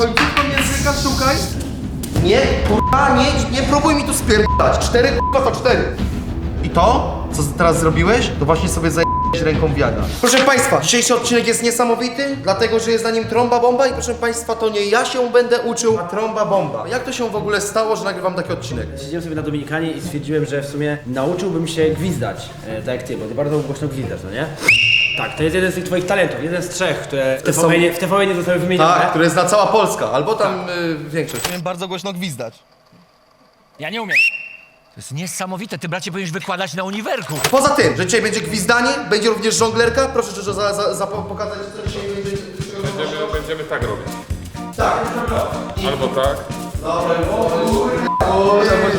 Końcówką języka szukaj. Nie, kurwa, nie, nie próbuj mi tu spierdalać. Cztery, kurwa, to cztery. I to, co teraz zrobiłeś, to właśnie sobie zajęłeś ręką wiadra. Proszę Państwa, dzisiejszy odcinek jest niesamowity, dlatego, że jest na nim trąba bomba i proszę Państwa, to nie ja się będę uczył, a trąba bomba. Jak to się w ogóle stało, że nagrywam taki odcinek? Siedziałem sobie na Dominikanie i stwierdziłem, że w sumie nauczyłbym się gwizdać, e, tak jak ty, bo ty bardzo głośno gwizdasz, no nie? Tak, to jest jeden z tych twoich talentów, jeden z trzech, które w są- TVN, w TVN nie zostały wymienione. Tak, które zna cała Polska, albo tam y, większość. Umiem bardzo głośno gwizdać. Ja nie umiem. To jest niesamowite, ty bracie powinieneś wykładać na uniwerku. Poza tym, że dzisiaj będzie gwizdanie, będzie również żonglerka. Proszę, że za, za, za pokazać, co dzisiaj będzie. Będziemy, będziemy tak robić. Tak. Albo tak. Dobrze,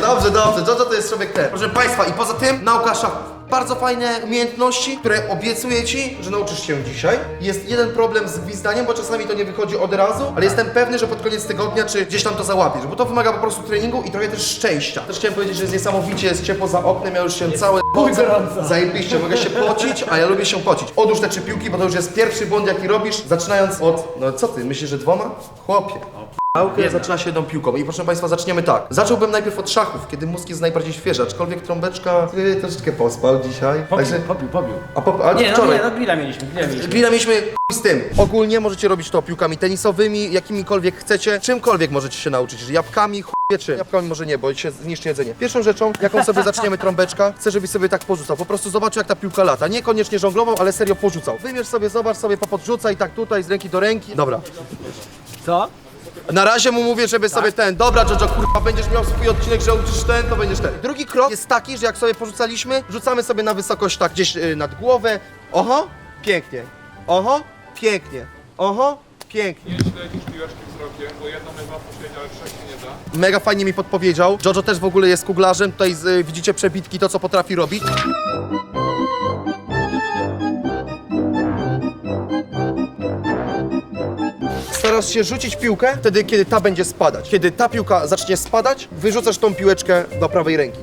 dobrze, dobrze. Jojo to jest człowiek ten. Proszę Państwa, i poza tym nauka szachów. Bardzo fajne umiejętności, które obiecuję Ci, że nauczysz się dzisiaj. Jest jeden problem z gwizdaniem, bo czasami to nie wychodzi od razu, ale jestem pewny, że pod koniec tygodnia czy gdzieś tam to załapiesz, bo to wymaga po prostu treningu i trochę też szczęścia. Też chciałem powiedzieć, że jest niesamowicie, jest ciepło za oknem, ja już się cały pocę. Zajebiście, mogę się pocić, a ja lubię się pocić. Odłóż te trzy piłki, bo to już jest pierwszy błąd, jaki robisz, zaczynając od... No co ty, myślisz, że dwoma? Chłopie. Naukę zaczyna się jedną piłką i proszę Państwa, zaczniemy tak. Zacząłbym najpierw od szachów, kiedy mózg jest najbardziej świeży, aczkolwiek trąbeczka y, troszeczkę pospał dzisiaj. Pobił, Także, pobił, pobił. a po, ale Nie, no wczoraj. nie, no grilla mieliśmy, grilla mieliśmy. Grilla mieliśmy z tym. Ogólnie możecie robić to piłkami tenisowymi, jakimikolwiek chcecie, czymkolwiek możecie się nauczyć. Że Jabłkami, czym. Jabłkami może nie, bo się zniszczy jedzenie. Pierwszą rzeczą, jaką sobie zaczniemy trąbeczka, chcę, żebyś sobie tak porzucał. Po prostu zobaczył, jak ta piłka lata. Niekoniecznie żonglował, ale serio porzucał. Wymierz sobie, zobacz sobie, popodrzucaj tak tutaj, z ręki do ręki. Dobra. Co? Na razie mu mówię, żeby sobie ten, dobra Jojo, kurwa, będziesz miał swój odcinek, że uczysz ten, to będziesz ten. Drugi krok jest taki, że jak sobie porzucaliśmy, rzucamy sobie na wysokość tak gdzieś y, nad głowę. Oho, pięknie. Oho, pięknie. Oho, pięknie. Piłeczki wzrokiem, bo ale trzech się nie da. Mega fajnie mi podpowiedział. Jojo też w ogóle jest kuglarzem, tutaj z, y, widzicie przebitki, to co potrafi robić. Starasz się rzucić piłkę wtedy, kiedy ta będzie spadać. Kiedy ta piłka zacznie spadać, wyrzucasz tą piłeczkę do prawej ręki.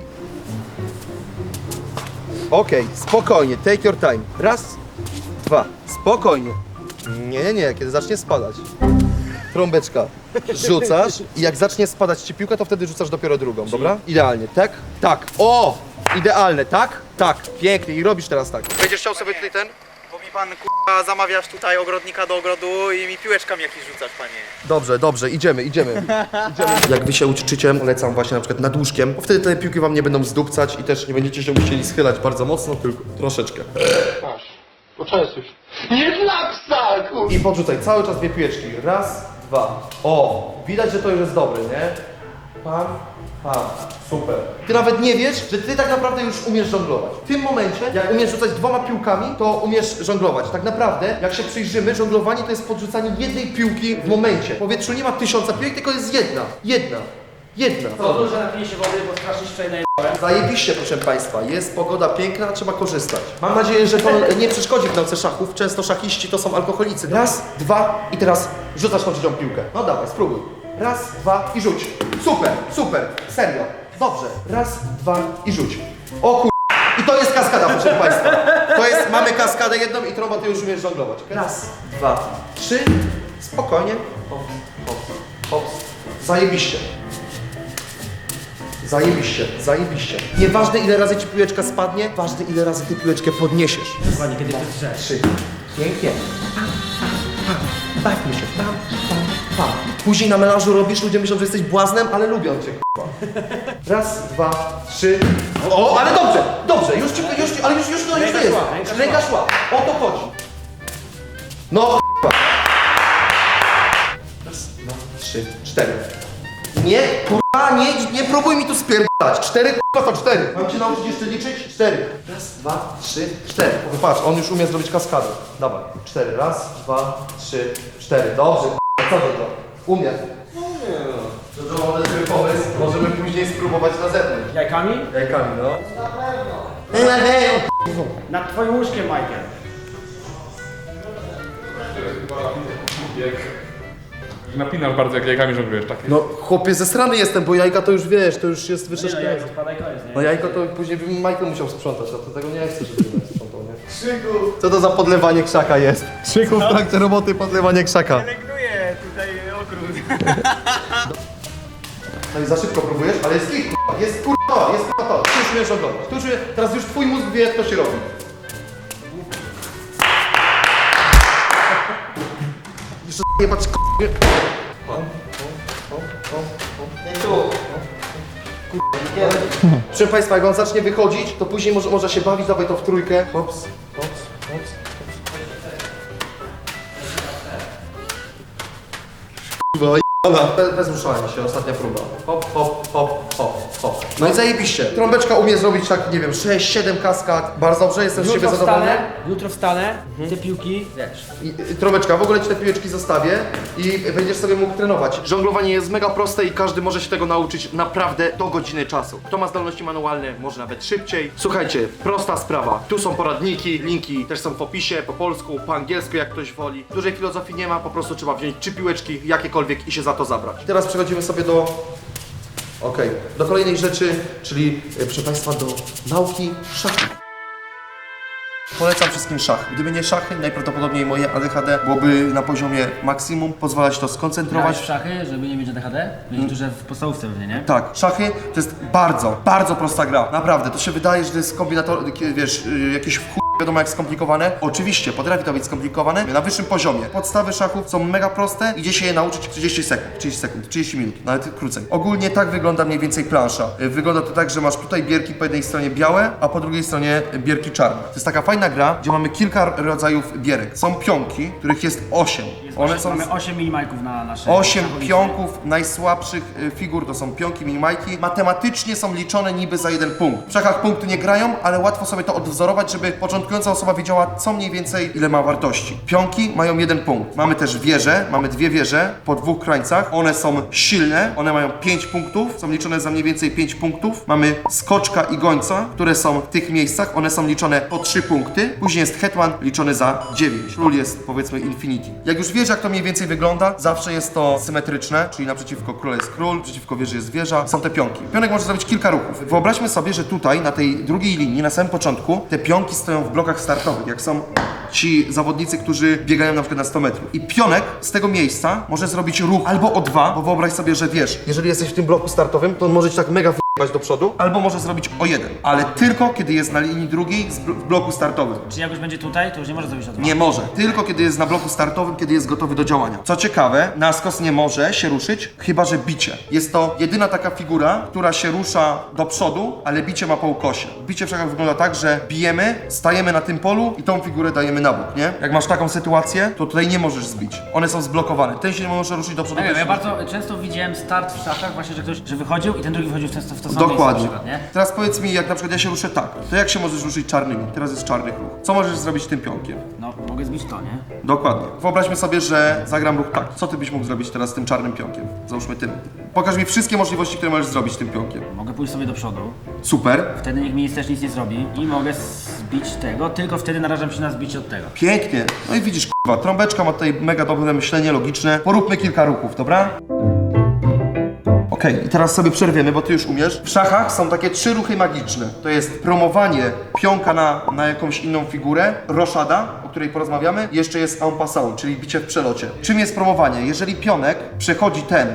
Okej, spokojnie, take your time. Raz, dwa, spokojnie. Nie, nie, nie, kiedy zacznie spadać. Trąbeczka. Rzucasz i jak zacznie spadać ci piłka, to wtedy rzucasz dopiero drugą, dobra? Idealnie, tak? Tak. O! Idealne, tak? Tak. Pięknie i robisz teraz tak. Będziesz chciał sobie tutaj ten? Mi pan k***a zamawiasz tutaj ogrodnika do ogrodu i mi piłeczkami jakieś rzucasz, panie. Dobrze, dobrze, idziemy, idziemy. idziemy. Jak wy się uczycie, polecam właśnie na przykład nad łóżkiem, bo wtedy te piłki wam nie będą zdupcać i też nie będziecie się musieli schylać bardzo mocno, tylko troszeczkę. I podrzucaj cały czas dwie piłeczki. Raz, dwa. O, widać, że to już jest dobre, nie? Pam, pam. Super. Ty nawet nie wiesz, że ty tak naprawdę już umiesz żonglować. W tym momencie, jak umiesz rzucać dwoma piłkami, to umiesz żonglować. Tak naprawdę, jak się przyjrzymy, żonglowanie to jest podrzucanie jednej piłki w momencie. W powietrzu nie ma tysiąca piłek, tylko jest jedna. Jedna. Jedna. To dużo napije się wody, bo strasznie szczelnie Zajebiście, proszę Państwa. Jest pogoda piękna, trzeba korzystać. Mam nadzieję, że to nie przeszkodzi w nauce szachów. Często szachiści to są alkoholicy. Raz, dwa i teraz rzucasz tą trzecią piłkę. No dawaj, spróbuj. Raz, dwa i rzuć. Super, super, serio. Dobrze. Raz, dwa i rzuć. O kur... I to jest kaskada, proszę Państwa. To jest, mamy kaskadę jedną i trąba, ty już umiesz żonglować. Raz, dwa, trzy. Spokojnie. Hops, hops, hops. Zajebiście. Zajebiście, zajebiście. Nieważne ile razy ci piłeczka spadnie, ważne ile razy ty piłeczkę podniesiesz. Dokładnie, kiedy ty drzesz. Trzy. Pięknie. Bawmy się. Pam, pam, pam. Później na melanżu robisz, ludzie myślą, że jesteś błaznem, ale lubią cię, k***a. Raz, dwa, trzy. O, ale dobrze, dobrze, już ci, już ci, ale już, już, no, już to jest. szła, ręka szła. O to chodzi. No, k***a. Raz, dwa, trzy, cztery. Nie, kurwa, nie, nie próbuj mi tu spierdalać. Cztery, kurwa, to cztery. Mam cię nauczyć jeszcze liczyć? Cztery. Raz, dwa, trzy, cztery. O, Patrz, on już umie zrobić kaskadę. Dawaj, cztery. Raz, dwa, trzy, cztery. Dobrze, co to to? Umie. Umie, no. To, to mamy sobie pomysł. Możemy później spróbować na zewnątrz. Jajkami? Jajkami, no. Nad twoim łóżkiem, Michael. Napinasz bardzo, jak jajkami żonglujesz, tak? No, chłopie, ze strony jestem, bo jajka to już wiesz, to już jest wyższe Nie, no, jajko nie? No jajko to później by Michael musiał sprzątać, a to tego nie chcę, żeby sprzątał, nie? Krzyku! Co to za podlewanie krzaka jest? Krzyku w trakcie roboty podlewanie krzaka. No i za szybko próbujesz, ale jest ich, jest kurwa, jest kurwa to. Tu już umiesz oglądać. Tu teraz już twój mózg wie, jak to się robi. Jeszcze jebać kurwa. Proszę Państwa, jak on zacznie wychodzić, to później może, może się bawić, dawaj to w trójkę. Hops, Jebana. Bez, ruszania się, ostatnia próba. Hop, hop, hop, hop. No i zajebiście. Trąbeczka umie zrobić tak, nie wiem, 6-7 kaskad. Bardzo dobrze, jestem z siebie Jutro zadowolony. wstanę, jutro wstanę, te piłki, wiesz. I, y, Trąbeczka, w ogóle ci te piłeczki zostawię i będziesz sobie mógł trenować. Żonglowanie jest mega proste i każdy może się tego nauczyć naprawdę do godziny czasu. Kto ma zdolności manualne, może nawet szybciej. Słuchajcie, prosta sprawa. Tu są poradniki, linki też są w opisie, po polsku, po angielsku, jak ktoś woli. Dużej filozofii nie ma, po prostu trzeba wziąć trzy piłeczki, jakiekolwiek i się za to zabrać. Teraz przechodzimy sobie do Okej, do kolejnej rzeczy, czyli e, proszę Państwa do nauki szachów. Polecam wszystkim szachy. Gdyby nie szachy, najprawdopodobniej moje ADHD byłoby na poziomie maksimum, pozwala się to Grałeś skoncentrować. w szachy, żeby nie mieć ADHD? Mieć duże w podstawówce pewnie, nie? Tak, szachy to jest bardzo, bardzo prosta gra. Naprawdę, to się wydaje, że to jest kombinator, wiesz, y, jakieś w wiadomo jak skomplikowane. Oczywiście, potrafi to być skomplikowane na wyższym poziomie. Podstawy szachów są mega proste, idzie się je nauczyć w 30 sekund, 30 sekund, 30 minut, nawet krócej. Ogólnie tak wygląda mniej więcej plansza. Y, Wygląda to tak, że masz tutaj bierki po jednej stronie białe, a po drugiej stronie bierki czarne. To jest taka fajna gra, gdzie mamy kilka rodzajów bierek. Są pionki, których jest 8. One są Mamy 8 minimajków na naszej 8 szachowicy. pionków najsłabszych y, figur to są pionki, minimajki. Matematycznie są liczone niby za jeden punkt. W szachach punkty nie grają, ale łatwo sobie to odwzorować, żeby początkująca osoba wiedziała co mniej więcej ile ma wartości. Pionki mają jeden punkt. Mamy też wieże, mamy dwie wieże po dwóch krańcach. One są silne, one mają 5 punktów, są liczone za mniej więcej 5 punktów. Mamy skoczka i gońca, które są w tych miejscach, one są liczone po 3 punkty. Później jest hetman liczony za 9. Król jest powiedzmy infinity. Jak już wiesz jak to mniej więcej wygląda, zawsze jest to symetryczne, czyli naprzeciwko króla jest król, przeciwko wieży jest wieża, są te pionki. Pionek może zrobić kilka ruchów. Wyobraźmy sobie, że tutaj na tej drugiej linii, na samym początku, te pionki stoją w blokach startowych, jak są ci zawodnicy, którzy biegają na przykład na 100 metrów. I pionek z tego miejsca może zrobić ruch albo o dwa, bo wyobraź sobie, że wiesz, jeżeli jesteś w tym bloku startowym, to on może ci tak mega do przodu, albo może zrobić o jeden, ale tylko kiedy jest na linii drugiej z bl- w bloku startowym. Czy jak już będzie tutaj, to już nie może zrobić o dwa. Nie może. Tylko kiedy jest na bloku startowym, kiedy jest gotowy do działania. Co ciekawe, Naskos nie może się ruszyć, chyba że bicie. Jest to jedyna taka figura, która się rusza do przodu, ale bicie ma po ukosie. Bicie w szachach wygląda tak, że bijemy, stajemy na tym polu i tą figurę dajemy na bok, nie? Jak masz taką sytuację, to tutaj nie możesz zbić. One są zblokowane. Ten się nie może ruszyć do przodu. Wiem, ja się- bardzo często widziałem start w szachach właśnie, że ktoś że wychodził i ten drugi wychodził w, ten, w to samo miejsce na Dokładnie. przykład, nie? Teraz powiedz mi, jak na przykład ja się ruszę tak, to jak się możesz ruszyć czarnymi? Teraz jest czarny ruch. Co możesz zrobić tym pionkiem? No, mogę zbić to, nie? Dokładnie. Wyobraźmy sobie, że zagram ruch tak. Co ty byś mógł zrobić teraz z tym czarnym pionkiem? Załóżmy tym. Pokaż mi wszystkie możliwości, które możesz zrobić tym pionkiem. Mogę pójść sobie do przodu, Super. wtedy nikt mi też nic nie zrobi i mogę zbić tego, tylko wtedy narażam się na zbicie od tego. Pięknie. No i widzisz, kurwa, trąbeczka ma tutaj mega dobre myślenie logiczne. Poróbmy kilka ruchów, dobra? Okej, i teraz sobie przerwiemy, bo ty już umiesz. W szachach są takie trzy ruchy magiczne. To jest promowanie pionka na, na jakąś inną figurę, roszada, o której porozmawiamy, jeszcze jest en passant, czyli bicie w przelocie. Czym jest promowanie? Jeżeli pionek przechodzi ten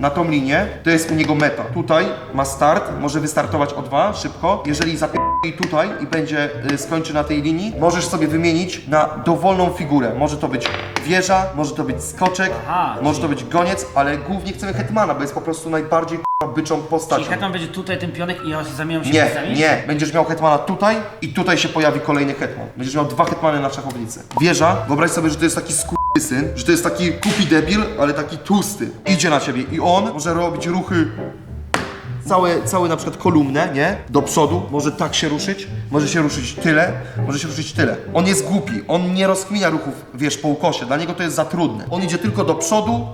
na tą linię, to jest u niego meta. Tutaj ma start, może wystartować o dwa szybko. Jeżeli zapierdoli tutaj i będzie y, skończy na tej linii, możesz sobie wymienić na dowolną figurę. Może to być wieża, może to być skoczek, Aha, może to być goniec, ale głównie chcemy hetmana, bo jest po prostu najbardziej k***a, byczą Czyli postacią. hetman będzie tutaj ten pionek i ja się zamieniam się Nie, miejscami? nie. Będziesz miał hetmana tutaj i tutaj się pojawi kolejny hetman. Będziesz miał dwa hetmany na szachownicy. Wieża, wyobraź sobie, że to jest taki syn, że to jest taki kupi debil, ale taki tłusty. Idzie na ciebie i on może robić ruchy całe, całe na przykład kolumnę, nie? Do przodu, może tak się ruszyć, może się ruszyć tyle, może się ruszyć tyle. On jest głupi, on nie rozkminia ruchów, wiesz, po ukosie, dla niego to jest za trudne. On idzie tylko do przodu,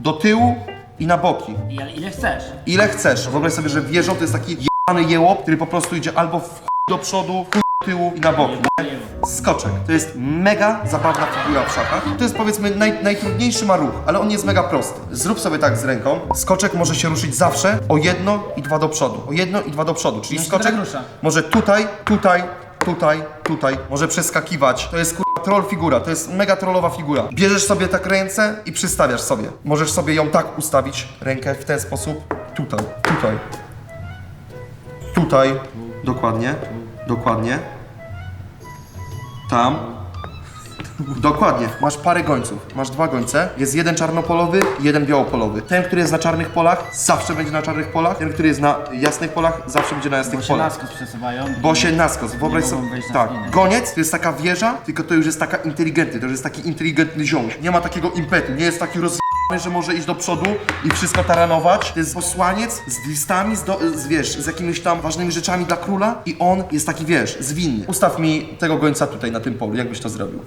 do tyłu i na boki. Ile chcesz? Ile chcesz. Wyobraź sobie, że wieżą to jest taki jebany jełop, który po prostu idzie albo w chuj do przodu, w chuj tyłu i na nie? Skoczek. To jest mega zabawna figura w szachach. To jest powiedzmy naj, najtrudniejszy ma ruch, ale on jest mega prosty. Zrób sobie tak z ręką. Skoczek może się ruszyć zawsze o jedno i dwa do przodu. O jedno i dwa do przodu. Czyli No skoczek może tutaj, tutaj tutaj, tutaj. Może przeskakiwać. To jest troll figura, to jest mega trollowa figura. Bierzesz sobie tak ręce i przystawiasz sobie. Możesz sobie ją tak ustawić, rękę w ten sposób. Tutaj, tutaj. Tutaj. Dokładnie. Dokładnie. Tam. Dokładnie. Masz parę gońców. Masz dwa gońce. Jest jeden czarnopolowy i jeden białopolowy. Ten, który jest na czarnych polach, zawsze będzie na czarnych polach. Ten, który jest na jasnych polach, zawsze będzie na jasnych Bo się polach. naskos przesuwają. Bo się naskos. Wyobraź mogą sobie. wejść na Tak. spinę. Goniec to jest taka wieża, tylko to już jest taka inteligentny. To już jest taki inteligentny ziomuś. Nie ma takiego impetu. Nie jest taki roz że może iść do przodu i wszystko taranować. To jest posłaniec z listami, z, do, z wiesz, z jakimiś tam ważnymi rzeczami dla króla i on jest taki, wiesz, zwinny. Ustaw mi tego gońca tutaj na tym polu, jakbyś to zrobił.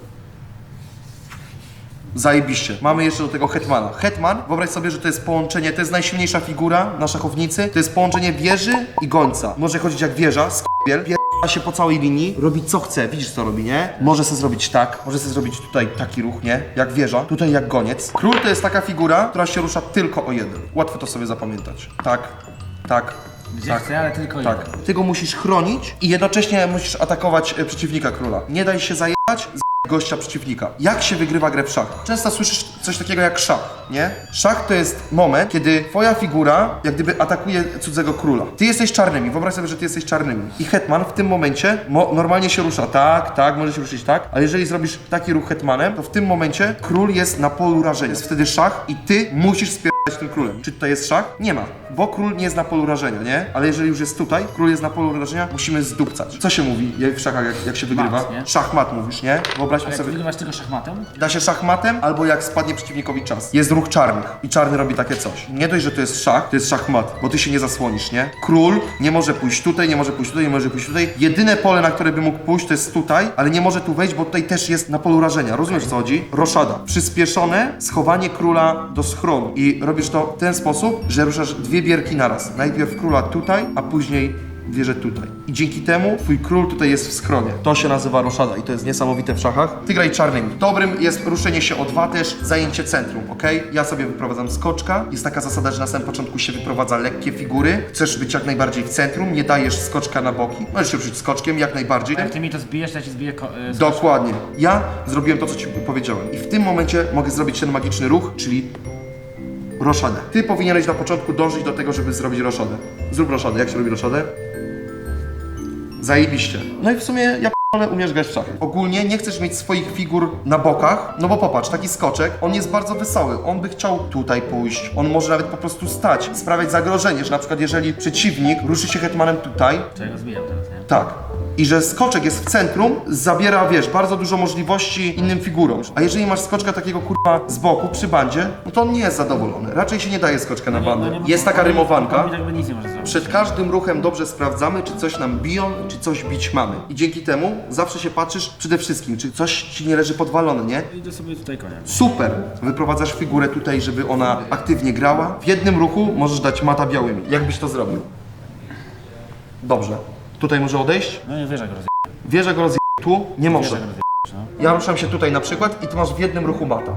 Zajebiście. Mamy jeszcze do tego Hetmana. Hetman, wyobraź sobie, że to jest połączenie, to jest najsilniejsza figura na szachownicy, to jest połączenie wieży i gońca. Może chodzić jak wieża, sk***biel, się po całej linii, robi co chce, widzisz co robi, nie? Może sobie zrobić tak, może sobie zrobić tutaj taki ruch, nie? Jak wieża, tutaj jak goniec. Król to jest taka figura, która się rusza tylko o jeden. Łatwo to sobie zapamiętać. Tak, tak, Gdzie tak. ale tylko Tak. jeden. Ty go musisz chronić i jednocześnie musisz atakować e, przeciwnika króla. Nie daj się zajebać z gościa przeciwnika. Jak się wygrywa grę w szach? Często słyszysz coś takiego jak szach, nie? Szach to jest moment, kiedy twoja figura jak gdyby atakuje cudzego króla. Ty jesteś czarnymi, wyobraź sobie, że ty jesteś czarnymi. I hetman w tym momencie mo- normalnie się rusza tak, tak, może się ruszyć tak, ale jeżeli zrobisz taki ruch hetmanem, to w tym momencie król jest na polu rażenia. Jest wtedy szach i ty musisz spier tym królem. Czy tutaj jest szach? Nie ma, bo król nie jest na polu rażenia, nie? Ale jeżeli już jest tutaj, król jest na polu rażenia, musimy zdupcać. Co się mówi w szachach, jak, jak się wygrywa? Mat, nie? Szachmat mówisz, nie? Wyobraźmy Ale jak sobie. wygrywasz tylko szachmatem? Da się szachmatem, albo jak spadnie przeciwnikowi czas. Jest ruch czarnych i czarny robi takie coś. Nie dość, że to jest szach, to jest szachmat, bo ty się nie zasłonisz, nie? Król nie może pójść tutaj, nie może pójść tutaj, nie może pójść tutaj. Jedyne pole, na które by mógł pójść, to jest tutaj, ale nie może tu wejść, bo tutaj też jest na polu rażenia. Rozumiesz, co chodzi? Roszada. Przyspieszone schowanie króla do schronu. I robisz to w ten sposób, że ruszasz dwie bierki naraz. Najpierw króla tutaj, a później wieżę tutaj. I dzięki temu twój król tutaj jest w schronie. To się nazywa roszada i to jest niesamowite w szachach. Ty graj czarnymi. Dobrym jest ruszenie się o dwa też, zajęcie centrum, ok? Ja sobie wyprowadzam skoczka. Jest taka zasada, że na samym początku się wyprowadza lekkie figury. Chcesz być jak najbardziej w centrum, nie dajesz skoczka na boki. Możesz się ruszyć skoczkiem jak najbardziej. Jak ty mi to zbijesz, to ja ci zbiję ko- y, Dokładnie. Ja zrobiłem to, co ci powiedziałem. I w tym momencie mogę zrobić ten magiczny ruch, czyli roszadę. Ty powinieneś na początku dążyć do tego, żeby zrobić roszadę. Zrób roszadę. Jak się robi roszadę? Zajebiście. No i w sumie ja ale umiesz grać w szachy. Ogólnie nie chcesz mieć swoich figur na bokach, no bo popatrz, taki skoczek, on jest bardzo wesoły. On by chciał tutaj pójść, on może nawet po prostu stać, sprawiać zagrożenie, że na przykład jeżeli przeciwnik ruszy się hetmanem tutaj, To ja go zbijam teraz, nie? tak. I że skoczek jest w centrum, zabiera, wiesz, bardzo dużo możliwości innym figurom. A jeżeli masz skoczka takiego kurwa z boku przy bandzie, no to on nie jest zadowolony. Raczej się nie daje skoczka na bandę. No nie ma- Jest taka rymowanka. Tak by nic nie może zrobić. Przed każdym ruchem dobrze sprawdzamy, czy coś nam biją, czy coś bić mamy. I dzięki temu zawsze się patrzysz przede wszystkim, czy coś ci nie leży podwalone, nie? Idę sobie tutaj konia. Super! Wyprowadzasz figurę tutaj, żeby ona aktywnie grała. W jednym ruchu możesz dać mata białymi. Jak byś to zrobił? Dobrze. Tutaj może odejść? No nie wierzę go rozje... Wieża go rozje... tu? Nie może. Rozje... no. Ja ruszam się tutaj na przykład i ty masz w jednym ruchu mata.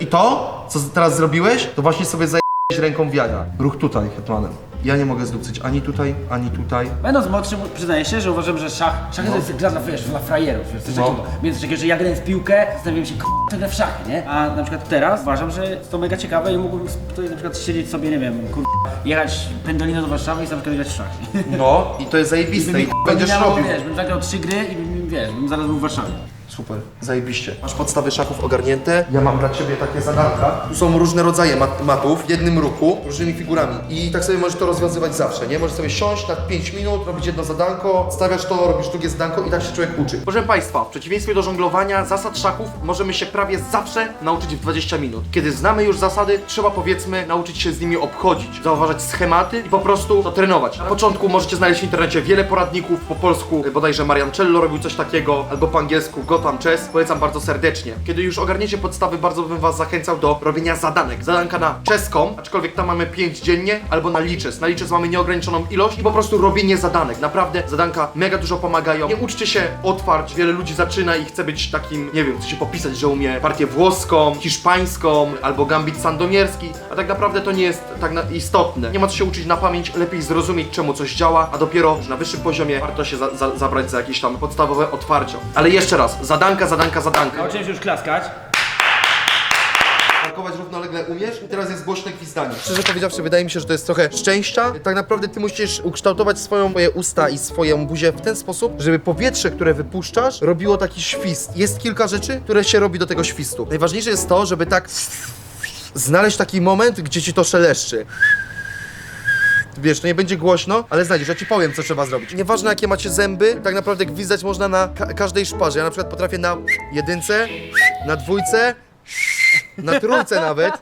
I to, co teraz zrobiłeś, to właśnie sobie zajęłeś ręką w jaja. Ruch tutaj, hetmanem. Ja nie mogę zdupcyć ani tutaj, ani tutaj. Będąc młodszym, przyznaję się, że uważam, że szach, szachy to jest gra dla, wiesz, dla frajerów, wiesz, coś No. takiego. Więc takiego, że ja grałem w piłkę, zastanawiam się, k***a, to gra w szachy, nie? A na przykład teraz uważam, że jest to mega ciekawe i mógłbym tutaj na przykład siedzieć sobie, nie wiem, kur... jechać pendolino do Warszawy i sam grać w szachy. No, i to jest zajebiste i będziesz miało, robił. wiesz, bym zagrał trzy gry i bym, wiesz, bym zaraz był w Warszawie. Super, zajebiście. Masz podstawy szachów ogarnięte. Ja mam dla Ciebie takie zadanka. Tu są różne rodzaje mat matów w jednym ruchu, różnymi figurami. I tak sobie możesz to rozwiązywać zawsze, nie? Możesz sobie siąść na 5 minut, robić jedno zadanko, stawiasz to, robisz drugie zadanko i tak się człowiek uczy. Proszę Państwa, w przeciwieństwie do żonglowania, zasad szachów możemy się prawie zawsze nauczyć w 20 minut. Kiedy znamy już zasady, trzeba powiedzmy nauczyć się z nimi obchodzić, zauważać schematy i po prostu to trenować. Na początku możecie znaleźć w internecie wiele poradników, po polsku bodajże Mariancello robił coś takiego, albo po angielsku Gota wam chess, polecam bardzo serdecznie. Kiedy już ogarniecie podstawy, bardzo bym was zachęcał do robienia zadanek. Zadanka na chess.com, aczkolwiek tam mamy 5 dziennie, albo na liczes. Na liczes mamy nieograniczoną ilość i po prostu robienie zadanek. Naprawdę zadanka mega dużo pomagają. Nie uczcie się otwarć, wiele ludzi zaczyna i chce być takim, nie wiem, chce się popisać, że umie partię włoską, hiszpańską, albo gambit sandomierski, a tak naprawdę to nie jest tak istotne. Nie ma co się uczyć na pamięć, lepiej zrozumieć czemu coś działa, a dopiero na wyższym poziomie warto się za, za, zabrać za jakieś tam podstawowe otwarcia. Ale jeszcze raz, zadanka, zadanka, zadanka. Nauczyłem się już klaskać. Parkować równolegle umiesz i teraz jest głośne gwizdanie. Szczerze powiedziawszy, wydaje mi się, że to jest trochę szczęścia. Tak naprawdę ty musisz ukształtować swoją swoje usta i swoją buzię w ten sposób, żeby powietrze, które wypuszczasz, robiło taki świst. Jest kilka rzeczy, które się robi do tego świstu. Najważniejsze jest to, żeby tak znaleźć taki moment, gdzie ci to szeleszczy. Wiesz, to nie będzie głośno, ale znajdziesz, ja ci powiem, co trzeba zrobić. Nieważne, jakie macie zęby, tak naprawdę gwizdać można na ka każdej szparze. Ja na przykład potrafię na jedynce, na dwójce, na trójce nawet.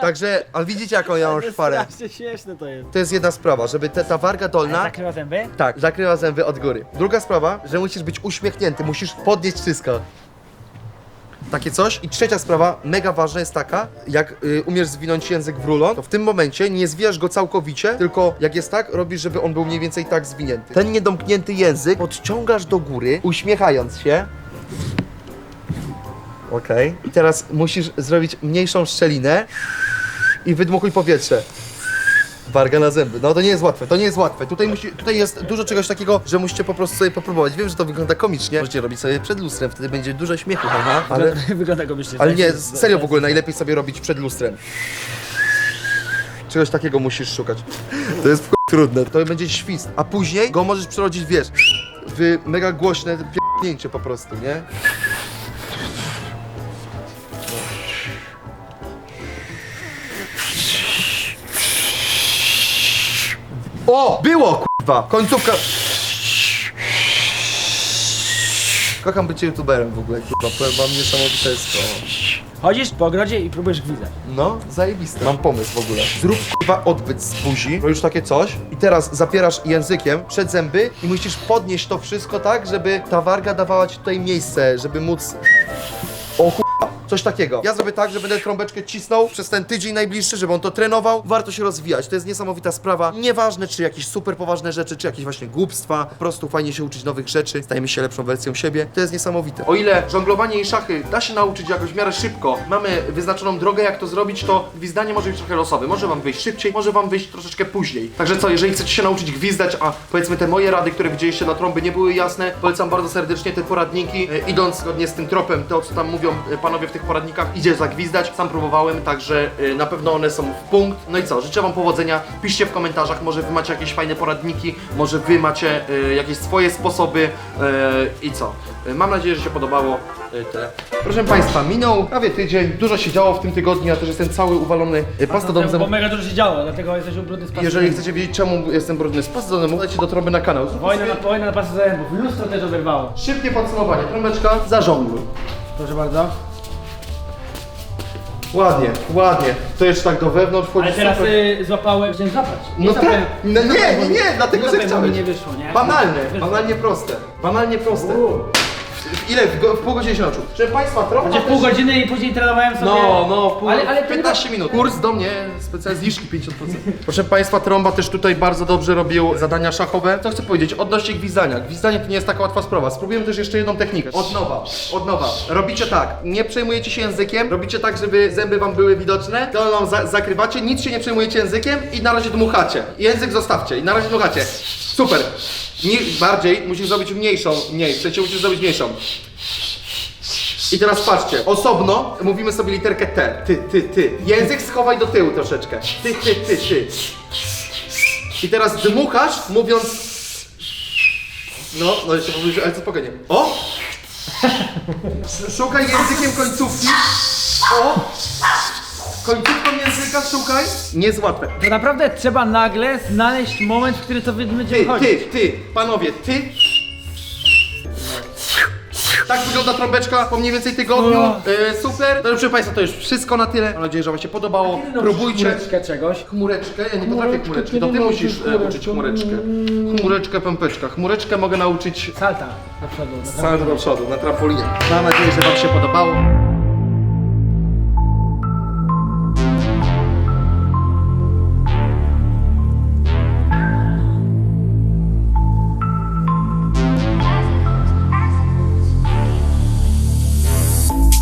Także, ale widzicie, jaką ja mam szparę. Strasznie śmieszne to jest. To jest jedna sprawa, żeby te, ta warga dolna... Zakrywa zęby? Tak, zakrywa zęby od góry. Druga sprawa, że musisz być uśmiechnięty, musisz podnieść wszystko. Takie coś. I trzecia sprawa, mega ważna jest taka, jak y, umiesz zwinąć język w rulon, to w tym momencie nie zwijasz go całkowicie, tylko jak jest tak, robisz, żeby on był mniej więcej tak zwinięty. Ten niedomknięty język podciągasz do góry, uśmiechając się. Okej. I teraz musisz zrobić mniejszą szczelinę i wydmuchuj powietrze. Warga na zęby. No to nie jest łatwe, to nie jest łatwe. Tutaj, musi, tutaj jest dużo czegoś takiego, że musicie po prostu sobie popróbować. Wiem, że to wygląda komicznie. Możecie robić sobie przed lustrem, wtedy będzie dużo śmiechu, haha. Ale, Wygląda go myślę. ale nie, serio w ogóle najlepiej sobie robić przed lustrem. Czegoś takiego musisz szukać. To jest w chuj trudne. To będzie świst. A później go możesz przerodzić, wiesz, w mega głośne pięknięcie po prostu, nie? O! Było, kurwa! Końcówka... Kocham bycie youtuberem w ogóle, kurwa, powiem wam niesamowite jest to. Chodzisz po ogrodzie i próbujesz gwizdać. No, zajebiste. Mam pomysł w ogóle. Zrób kurwa odbyt z buzi, robisz takie coś i teraz zapierasz językiem przed zęby i musisz podnieść to wszystko tak, żeby ta warga dawała ci tutaj miejsce, żeby móc... O kurwa, coś takiego. Ja zrobię tak, że będę trąbeczkę cisnął przez ten tydzień najbliższy, żeby on to trenował. Warto się rozwijać, to jest niesamowita sprawa. Nieważne, czy jakieś super poważne rzeczy, czy jakieś właśnie głupstwa. Po prostu fajnie się uczyć nowych rzeczy, stajemy się lepszą wersją siebie. To jest niesamowite. O ile żonglowanie i szachy da się nauczyć jakoś w miarę szybko, mamy wyznaczoną drogę, jak to zrobić, to gwizdanie może być trochę losowe. Może wam wyjść szybciej, może wam wyjść troszeczkę później. Także co, jeżeli chcecie się nauczyć gwizdać, a powiedzmy te moje rady, które widzieliście na trąby nie były jasne, polecam bardzo serdecznie te poradniki. E, idąc zgodnie z tym tropem, to co tam mówią e, panowie w tych poradnikach, idzie zagwizdać. Sam próbowałem, także e, na pewno one są w punkt. No i co, życzę wam powodzenia. Piszcie w komentarzach, może wy macie jakieś fajne poradniki, może wy macie e, jakieś swoje sposoby e, i co. Mam nadzieję, że się podobało. Tyle. Proszę Państwa, minął prawie tydzień, dużo się działo w tym tygodniu, ja też jestem cały uwalony pasta do Bo mega dużo się działo, dlatego jesteś brudny z Jeżeli chcecie wiedzieć czemu jestem brudny z pasty do zębów, dajcie do trąby na kanał. Wojna na, wojna na zębów. Lustro też oberwało. Szybkie podsumowanie, trąbeczka, zażongluj. Proszę bardzo. Ładnie, ładnie. To jeszcze tak do wewnątrz wchodzi Ale teraz super. y, złapałem, chciałem zapać. No tak, no nie, nie, bo- nie, dlatego, że zapałem, bo mi chciałeś. nie wyszło, nie? Banalne, banalnie proste. Banalnie proste. Ile? W, go- w pół godziny się nauczył. Proszę Państwa, trąba Znaczy w pół też- godziny i później trenowałem sobie... No, no, pół, Ale, ale to 15 minut. Kurs do mnie, specjalnie zniżki 50%. Proszę Państwa, Trąba też tutaj bardzo dobrze robił zadania szachowe. Co chcę powiedzieć, odnośnie gwizdania. Gwizdanie to nie jest taka łatwa sprawa. Spróbujemy też jeszcze jedną technikę. Od nowa, od nowa. Robicie tak, nie przejmujecie się językiem, robicie tak, żeby zęby Wam były widoczne, to za zakrywacie, nic się nie przejmujecie językiem i na razie dmuchacie. Język zostawcie i na razie dmuchacie. Super. Nie, bardziej musisz zrobić mniejszą, mniej, w sensie musisz zrobić mniejszą. I teraz patrzcie, osobno mówimy sobie literkę T. Ty, ty, ty. Język schowaj do tyłu troszeczkę. Ty, ty, ty, ty. I teraz dmuchasz, mówiąc... No, no jeszcze powiedzieć, ale co spokojnie. O! Sz- Szukaj językiem końcówki. O! Końcówką języka szukaj. Nie jest łatwe. To naprawdę trzeba nagle znaleźć moment, w który to będzie Ty, wychodzić. ty, ty, panowie, ty. Tak wygląda trąbeczka po mniej więcej tygodniu. O. E, super. No, proszę Państwa, to już wszystko na tyle. Mam nadzieję, że Wam się podobało. Próbujcie. Chmureczkę czegoś. Chmureczkę? Ja nie potrafię chmureczki. To Ty musisz e, uczyć chmureczkę. Chmureczkę, pępeczka. Chmureczkę mogę nauczyć Salta. Z całym do przodu, na trampolinie. Mam nadzieję, że Wam się podobało.